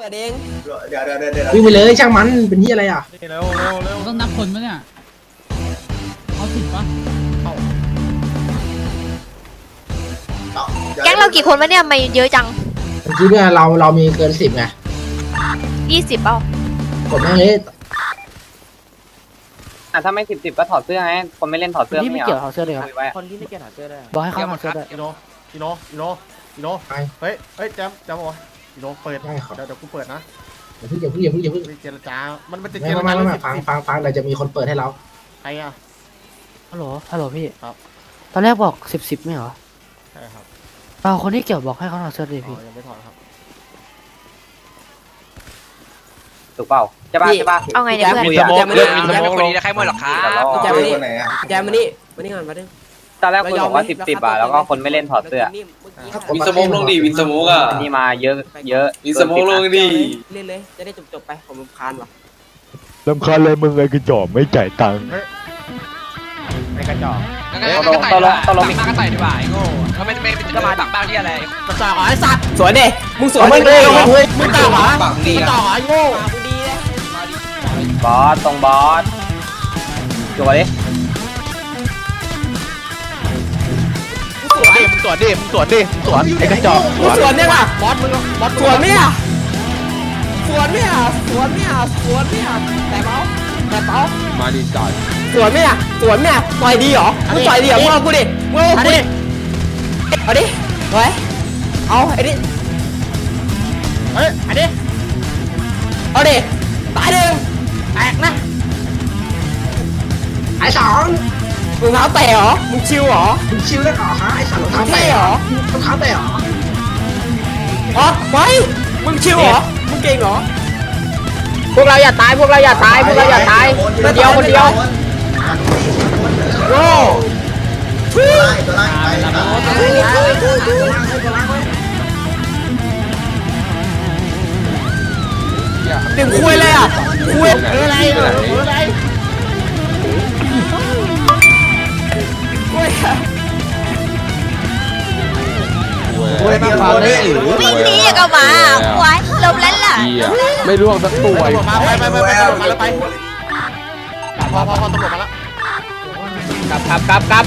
ปิดเองเดี๋ยวเดี๋ยวเดี๋ยวเดี๋ยววิ่งไปเลยช่างมันเป็นที่อะไรอะเร็วเร็วเร็วต้องนับคนไหมเนี่ยเอาสิบปะแก๊งเรากี่คนวะเนี่ยทำไม่เยอะจังเมื่อกี้เนี่ยเราเรามีเกินสิบไงยี่สิบเปล่ากดแม่งเลยอะถ้าไม่สิบสิบก็ถอดเสื้อไงคนไม่เล่นถอดเสื้อที่ไม่ไม่เกี่ยวเอาเอาเสื้อเลยครับคุยไว้อะคนที่ไม่เกี่ยวเอาเสื้อเลยบอกให้เขาเอาเสื้อด้วยอีโนอีโนอีโนอีโนไปเฮ้ยเฮ้ยแจมแจมบอก อีโนเปิด ได้ครับ เดี๋ยวเดี๋ยวกูเปิดนะอย่าเพิ่งอย่าเพิ่งอย่าเพิ่งอย่าเพิ่งมีเจรจา มันมันจะเจไม่รไม่จาไม่เรื่องไม่สิบฟังสิบฟังฟังเดี๋ยวจะมีคนเปิดให้เรา ใครอะ ฮัลโหล ฮัลโหลพี่ครับ ตอนแรกบอกสิบสิบไม่เหรอใช่ครับเอาคนที่เกี่ยวบอกให้เขาเอาเสื้อเลยอ๋พี่ อยังไม่ถอดครับ ถูกเปล่าใช่ป่ะใช่ป่ะเอาไงเนี่ยเพื่อนคุยอะเรื่องวินสโมกคนนี้จะใครเมื่อหรอครับ แจมคนไหนอะแจมมานี่มานี่ก่อนมาดิตอนแรกคุยบอกว่าสิบสิบอะแล้วก็คนไม่เล่นถอดเสื้อ วินสโมกลงดิวินสโมกอันนี่มาเยอะเยอะวินสโมกลงดิเล่นเลยจะได้จบจบไปผมรำคาญว่ะลำคาญเลยมึงไอ้กระจอกไม่จ่ายตังค์ไอ้กระจอกงั้นก็ไต่ดีกว่าตักบ้านก็ไต่ดีกว่าไอ้โง่ก็ไม่ไม่จะมาตักบ้านที่อะไรกระจอกไอ้สัตว์สวยเด้มึงสวยมึงเลยมึงต่อเหรอปากดีกระจอะอกไอ้โง่มึงดีเลยบอสตรงบอสจัวดิสว สวนดิมึงสวนดิมึงสวนไอ้กระจอกสวนสวนเนี่ยว่ะบอสมึงบอสสวนเนี่ยสวนเนี่ยสวนเนี่ยสวนเนี่ยแต่เบาแต่เบามาดิจ่ายสวนเนี่ยสวนเนี่ยต่อยดีเหรอมึงต่อยดีเหรอมึงเอากูดิมึงเอากูดิเอาดิไว้เอาไอ้ดิเฮ้ยอันนี้เอาดิตายหนึ่งแตกนะไอ้สอง มึงเท้าแตะเหรอมึงชิวเหรอมึงชิวแล้วเหรอฮะไอ้สองรองเท้าเท่แตะเหรอรองเท้าแตะเหรออ๋อไว้มึงชิวเหรอมึงเก่งเหรอพวกเราอย่าตายพวกเราอย่าตายพวกเราอย่าตายคนเดียวคนเดียวโอ้ตัวไล่ตัวไล่ไปนะดึงคุยเลยอะคุยเอออะไร โอ้ยมาฟังได้หรือวิ่งหนีอย่างกับหมาควายลมแล้วล่ะไม่ร่วงสักตัวไมาไปไปไปไปตำรวจมาแล้วไปพอพอพอตำรวจมาแล้วกลับกลับกลับกลับ